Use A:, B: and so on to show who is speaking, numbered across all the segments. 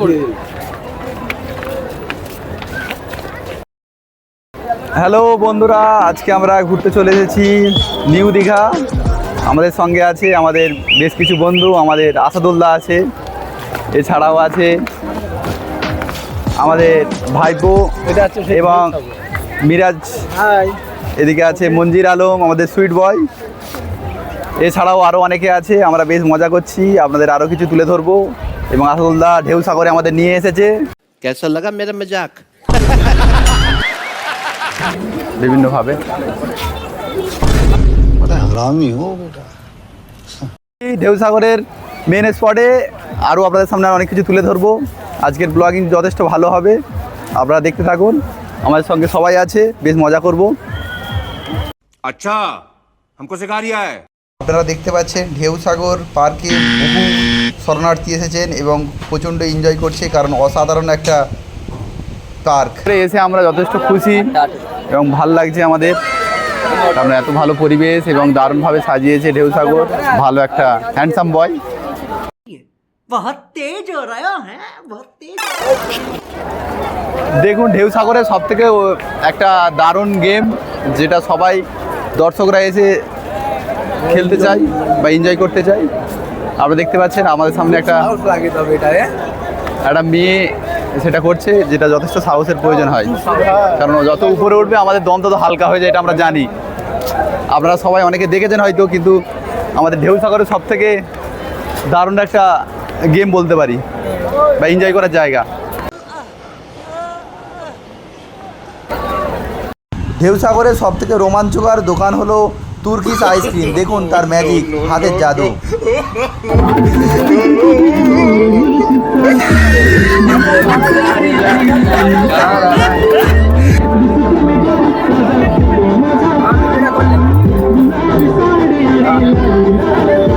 A: করব
B: হ্যালো বন্ধুরা আজকে আমরা ঘুরতে চলে এসেছি নিউ দীঘা। আমাদের সঙ্গে আছে আমাদের বেশ কিছু বন্ধু আমাদের আসাদুল্লাহ আছে এছাড়াও আছে আমাদের ভাইপো এবং মিরাজ। এদিকে আছে মঞ্জির আলম আমাদের সুইট বয়। এছাড়াও আরও অনেকে আছে আমরা বেশ মজা করছি আপনাদের আরও কিছু তুলে ধরবো। এবং আসাদুল্লাহ ঢেউ সাগরে আমাদের নিয়ে এসেছে
C: कैसा लगा मेरा मजाक
B: বিভিন্নভাবে
D: हरामी हो बेटा
B: এই ঢেউ সাগরের মেন স্পটে আরও আপনাদের সামনে অনেক কিছু তুলে ধরবো আজকের ব্লগিং যথেষ্ট ভালো হবে আপনারা দেখতে থাকুন আমাদের সঙ্গে সবাই আছে বেশ মজা করব
E: अच्छा हमको सिखा रिया है
B: আপনারা দেখতে পাচ্ছেন ঢেউ সাগর পার্কে বহু শরণার্থী এসেছেন এবং প্রচণ্ড এনজয় করছে কারণ অসাধারণ একটা পার্ক এসে আমরা যথেষ্ট খুশি এবং ভালো লাগছে আমাদের। কারণ এত ভালো পরিবেশ এবং দারুণভাবে সাজিয়েছে ঢেউ সাগর। ভালো একটা হ্যান্ডসাম বয় দেখুন ঢেউসাগরের সব থেকে একটা দারুণ গেম যেটা সবাই দর্শকরা এসে খেলতে চাই বা এনজয় করতে চাই। আপনারা দেখতে পাচ্ছেন আমাদের সামনে একটা? একটা মেয়ে সেটা করছে যেটা যথেষ্ট সাহসের প্রয়োজন হয়। কারণ যত উপরে উঠবে আমাদের দম তত হালকা হয়ে যায় এটা আমরা জানি। আপনারা সবাই অনেকে দেখেছেন হয়তো কিন্তু আমাদের ঢেউ সাগরের সব থেকে দারুণ একটা গেম বলতে পারি বা এনজয় করার জায়গা। ঢেউ সাগরের সব থেকে রোমাঞ্চকর দোকান হলো তুর্কিশ আইসক্রিম দেখুন তার ম্যাজিক হাতের জাদু
A: ঠিক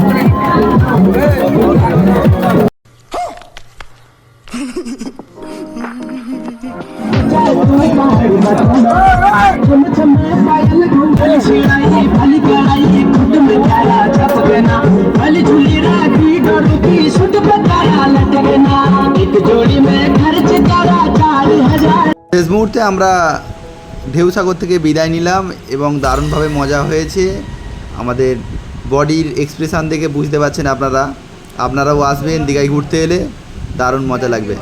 B: শেষ মুহূর্তে আমরা ঢেউসাগর থেকে বিদায় নিলাম এবং দারুণভাবে মজা হয়েছে। আমাদের বডির এক্সপ্রেশন দেখে বুঝতে পারছেন আপনারা। আপনারাও আসবেন দীঘায় ঘুরতে এলে। দারুণ মজা লাগবে।